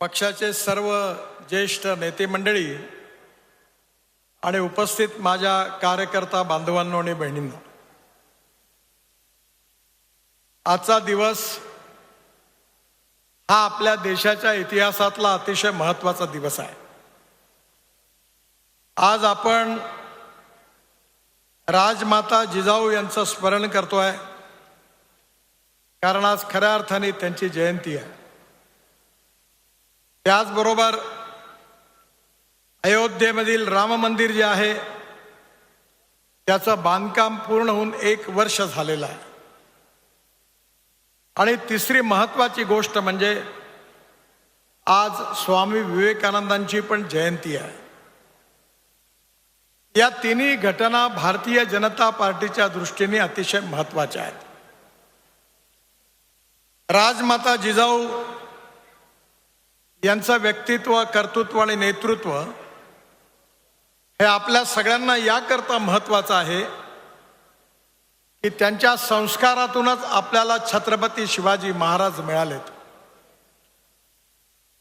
पक्षाचे सर्व ज्येष्ठ नेते मंडळी आणि उपस्थित माझ्या कार्यकर्ता बांधवांनो आणि बहिणींनो आजचा दिवस हा आपल्या देशाच्या इतिहासातला अतिशय महत्त्वाचा दिवस आहे. आज आपण राजमाता जिजाऊ यांचं स्मरण करतोय कारण आज खऱ्या अर्थाने त्यांची जयंती आहे. त्याचबरोबर अयोध्येमधील राम मंदिर जे आहे त्याचं बांधकाम पूर्ण होऊन एक वर्ष झालेलं आहे. आणि तिसरी महत्वाची गोष्ट म्हणजे आज स्वामी विवेकानंदांची पण जयंती आहे. या तिन्ही घटना भारतीय जनता पार्टीच्या दृष्टीने अतिशय महत्त्वाच्या आहेत. राजमाता जिजाऊ यांचं व्यक्तित्व कर्तृत्व आणि नेतृत्व हे आपल्या सगळ्यांना याकरता महत्वाचं आहे की त्यांच्या संस्कारातूनच आपल्याला छत्रपती शिवाजी महाराज मिळालेत.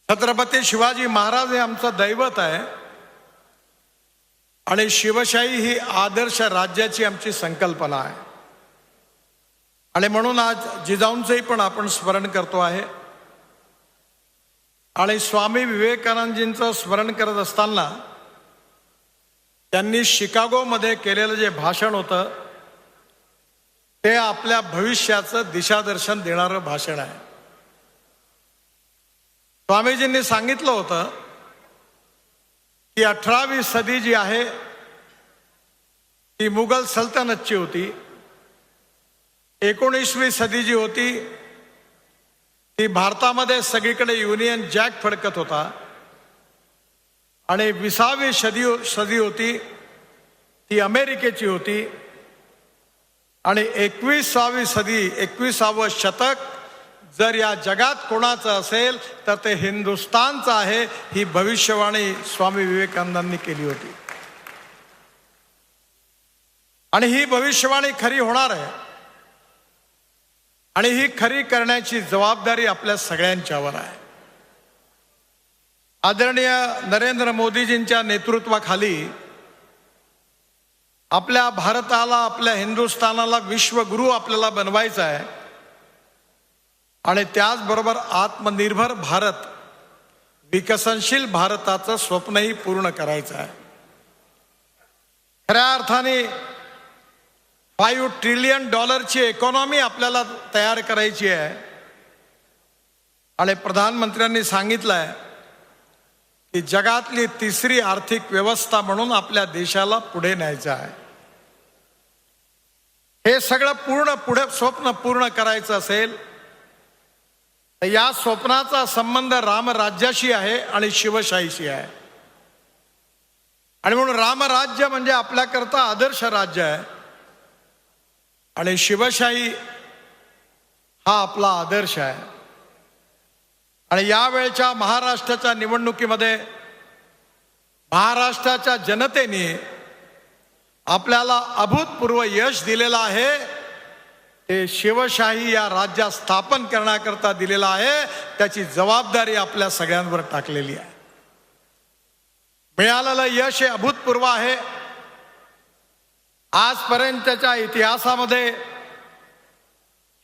छत्रपती शिवाजी महाराज हे आमचं दैवत आहे आणि शिवशाही ही आदर्श राज्याची आमची संकल्पना आहे. आणि म्हणून आज जिजाऊंचंही पण आपण स्मरण करतो आहे. आणि स्वामी विवेकानंदजींचं स्मरण करत असताना त्यांनी शिकागोमध्ये केलेलं जे भाषण होतं ते आपल्या भविष्याचं दिशादर्शन देणारं भाषण आहे. स्वामीजींनी सांगितलं होतं की अठरावी सदी जी आहे ती मुघल सल्तनतची होती. एकोणीसवी सदी जी होती ती भारतामध्ये सगळीकडे युनियन जॅक फडकत होता. आणि विसावी सदी हो-, सदी होती ती अमेरिकेची होती. आणि एकविसावी सदी एकविसावं शतक जर या जगात कोणाचं असेल तर ते हिंदुस्थानचं आहे ही भविष्यवाणी स्वामी विवेकानंदांनी केली होती. आणि ही भविष्यवाणी खरी होणार आहे. आणि ही खरी करण्याची जबाबदारी आपल्या सगळ्यांच्यावर आहे. आदरणीय नरेंद्र मोदीजींच्या नेतृत्वाखाली आपल्या भारताला आपल्या हिंदुस्थानाला विश्वगुरु आपल्याला बनवायचा आहे. आणि त्याचबरोबर आत्मनिर्भर भारत विकसनशील भारताचं स्वप्नही पूर्ण करायचं आहे. खऱ्या अर्थाने फाईव्ह ट्रिलियन डॉलरची इकॉनॉमी आपल्याला तयार करायची आहे. आणि प्रधानमंत्र्यांनी सांगितलं आहे की जगातली तिसरी आर्थिक व्यवस्था म्हणून आपल्या देशाला पुढे न्यायचं आहे. हे सगळं पूर्ण पुढे स्वप्न पूर्ण करायचं असेल तर या स्वप्नाचा संबंध रामराज्याशी आहे आणि शिवशाहीशी आहे. आणि म्हणून रामराज्य म्हणजे आपल्याकरता आदर्श राज्य आहे. आणि शिवशाही हा आपला आदर्श आहे. आणि यावेळच्या महाराष्ट्राच्या निवडणुकीमध्ये महाराष्ट्राच्या जनतेने आपल्याला अभूतपूर्व यश दिलेलं आहे. ते शिवशाही या राज्यात स्थापन करण्याकरता दिलेलं आहे. त्याची जबाबदारी आपल्या सगळ्यांवर टाकलेली आहे. मिळालेलं यश हे अभूतपूर्व आहे. आजपर्यंतच्या इतिहासामध्ये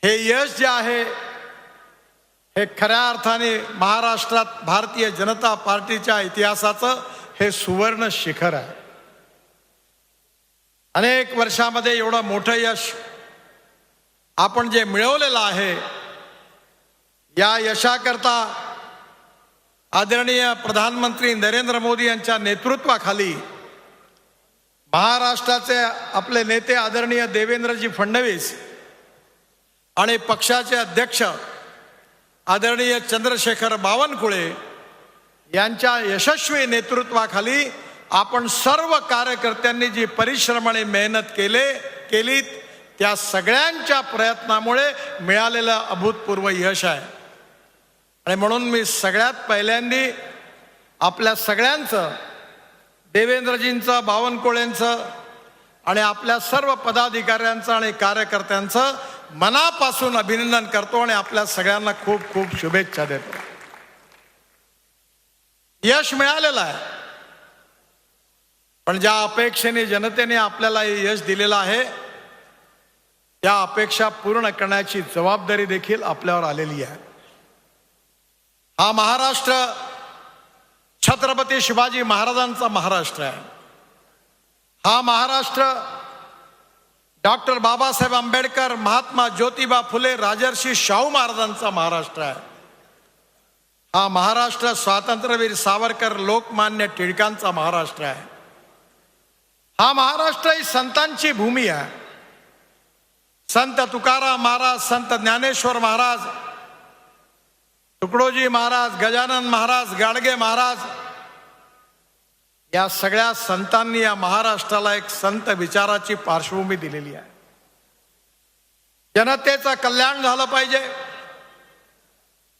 हे यश जे आहे हे खऱ्या अर्थाने महाराष्ट्रात भारतीय जनता पार्टीच्या इतिहासाचं हे सुवर्ण शिखर आहे. अनेक वर्षामध्ये एवढं मोठं यश आपण जे मिळवलेलं आहे या यशाकरता आदरणीय प्रधानमंत्री नरेंद्र मोदी यांच्या नेतृत्वाखाली महाराष्ट्राचे आपले नेते आदरणीय देवेंद्रजी फडणवीस आणि पक्षाचे अध्यक्ष आदरणीय चंद्रशेखर बावनकुळे यांच्या यशस्वी नेतृत्वाखाली आपण सर्व कार्यकर्त्यांनी जी परिश्रम आणि मेहनत केले केलीत त्या सगळ्यांच्या प्रयत्नामुळे मिळालेलं अभूतपूर्व यश आहे. आणि म्हणून मी सगळ्यात पहिल्यांदी आपल्या सगळ्यांचं देवेंद्रजींचं बावनकुळेंचं आणि आपल्या सर्व पदाधिकाऱ्यांचं आणि कार्यकर्त्यांचं मनापासून अभिनंदन करतो आणि आपल्या सगळ्यांना खूप खूप शुभेच्छा देतो. यश मिळालेलं आहे. पण ज्या अपेक्षेने जनतेने आपल्याला हे यश दिलेलं आहे त्या अपेक्षा पूर्ण करण्याची जबाबदारी देखील आपल्यावर आलेली आहे. हा महाराष्ट्र छत्रपती शिवाजी महाराजांचा महाराष्ट्र आहे. हा महाराष्ट्र डॉक्टर बाबासाहेब आंबेडकर महात्मा ज्योतिबा फुले राजर्षी शाहू महाराजांचा महाराष्ट्र आहे. हा महाराष्ट्र स्वातंत्र्यवीर सावरकर लोकमान्य टिळकांचा महाराष्ट्र आहे. हा महाराष्ट्र ही संतांची भूमी आहे. संत तुकाराम महाराज संत ज्ञानेश्वर महाराज तुकडोजी महाराज गजानन महाराज गाडगे महाराज या सगळ्या संतांनी या महाराष्ट्राला एक संत विचाराची पार्श्वभूमी दिलेली आहे. जनतेचं कल्याण झालं पाहिजे.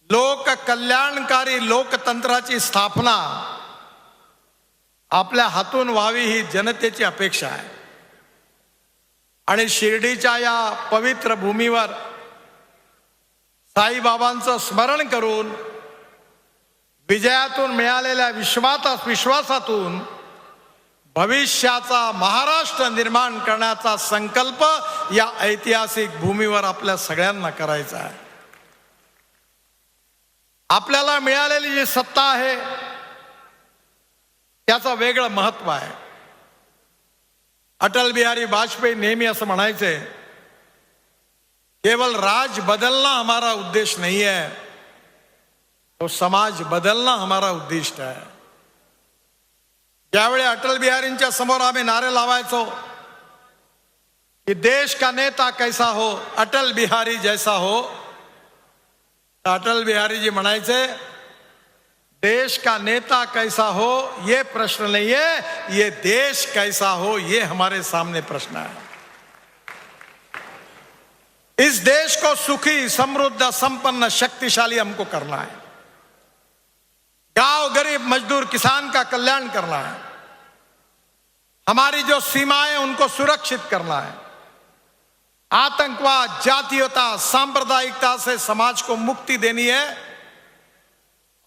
लोक कल्याणकारी लोकतंत्राची स्थापना आपल्या हातून व्हावी ही जनतेची अपेक्षा आहे. आणि शिर्डीच्या या पवित्र भूमीवर साईबाबांचं स्मरण करून विजयातून मिळालेल्या विश्वासा विश्वासातून भविष्याचा महाराष्ट्र निर्माण करण्याचा संकल्प या ऐतिहासिक भूमीवर आपल्या सगळ्यांना करायचा आहे. आपल्याला मिळालेली जी सत्ता आहे त्याचं वेगळं महत्त्व आहे. अटल बिहारी वाजपेयी नेहमी असं म्हणायचंय केवल राज बदलना हमारा उद्देश्य नहीं है तो समाज बदलना हमारा उद्दिष्ट है। ज्यावेळी अटल बिहारींच्या समोर आम्ही नारे लावायचो कि देश का नेता कैसा हो, अटल बिहारी जैसा हो। अटल बिहारी जी म्हणायचे, देश का नेता कैसा हो, ये प्रश्न नहीं है, ये देश कैसा हो, ये हमारे सामने प्रश्न है। इस देश को सुखी, समृद्ध, संपन्न, शक्तिशाली हमको करना है। गाँव गरीब मजदूर किसान का कल्याण करना है। हमारी जो सीमाएँ उनको सुरक्षित करना है। आतंकवाद, जातीयता, सांप्रदायिकता से समाज को मुक्ति देनी है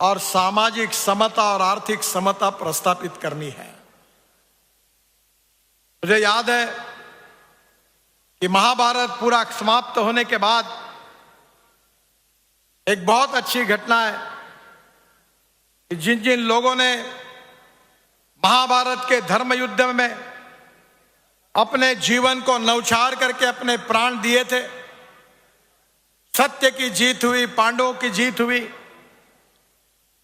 और सामाजिक समता और आर्थिक समता प्रस्थापित करनी है। मुझे याद है कि महाभारत पूरा समाप्त होने के बाद एक बहुत अच्छी घटना है कि जिन जिन लोगों ने महाभारत के धर्म युद्ध में अपने जीवन को नौछार करके अपने प्राण दिए थे, सत्य की जीत हुई, पांडवों की जीत हुई,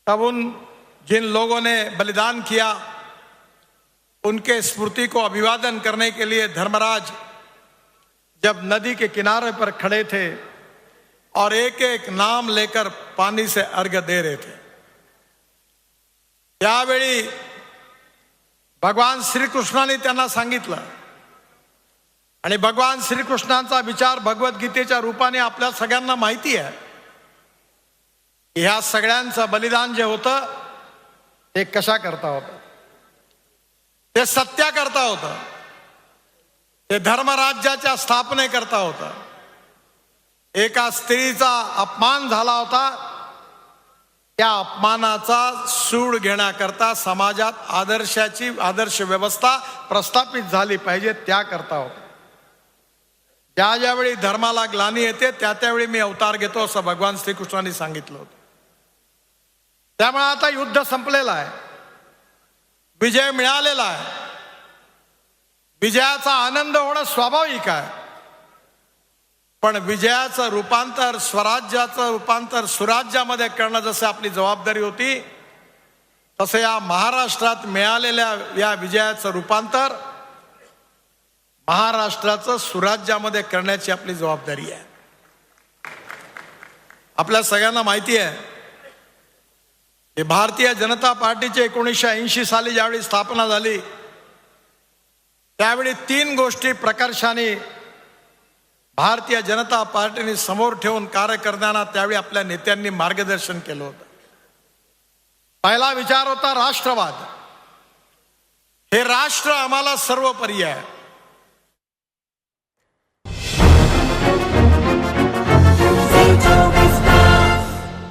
तब उन जिन लोगों ने बलिदान किया, उनके स्मृति को अभिवादन करने के लिए धर्मराज जब नदी के किनारे पर खड़े थे और एक एक नाम लेकर पानी से अर्घ दे रहे थे। त्यावेळी भगवान श्रीकृष्णाने त्यांना सांगितलं आणि भगवान श्रीकृष्णांचा विचार भगवद्गीतेच्या रूपाने आपल्या सगळ्यांना माहिती आहे की ह्या सगळ्यांचं बलिदान जे होतं ते कशा करता होतं? ते सत्या करता होतं. ते धर्मराज्याच्या स्थापनेकरता होतं. एका स्त्रीचा अपमान झाला होता. त्या अपमानाचा सूड घेण्याकरता समाजात आदर्शाची आदर्श व्यवस्था प्रस्थापित झाली पाहिजे त्याकरता होतं. ज्या ज्यावेळी धर्माला ग्लानी येते त्या त्यावेळी मी अवतार घेतो असं भगवान श्रीकृष्णाने सांगितलं होतं. त्यामुळे आता युद्ध संपलेलं आहे. विजय मिळालेला आहे. विजयाचा आनंद होणं स्वाभाविक आहे. पण विजयाचं रूपांतर स्वराज्याचं रूपांतर सुराज्यामध्ये करणं जसं आपली जबाबदारी होती तसं या महाराष्ट्रात मिळालेल्या या विजयाचं रूपांतर महाराष्ट्राचं सुराज्यामध्ये करण्याची आपली जबाबदारी आहे. आपल्या सगळ्यांना माहिती आहे की भारतीय जनता पार्टीची एकोणीसशे ऐंशी साली ज्यावेळी स्थापना झाली त्यावेळी तीन गोष्टी प्रकर्षाने भारतीय जनता पार्टीने समोर ठेवून कार्य करताना त्यावेळी आपल्या नेत्यांनी मार्गदर्शन केलं होतं. पहिला विचार होता राष्ट्रवाद. हे राष्ट्र आम्हाला सर्वोपरी आहे.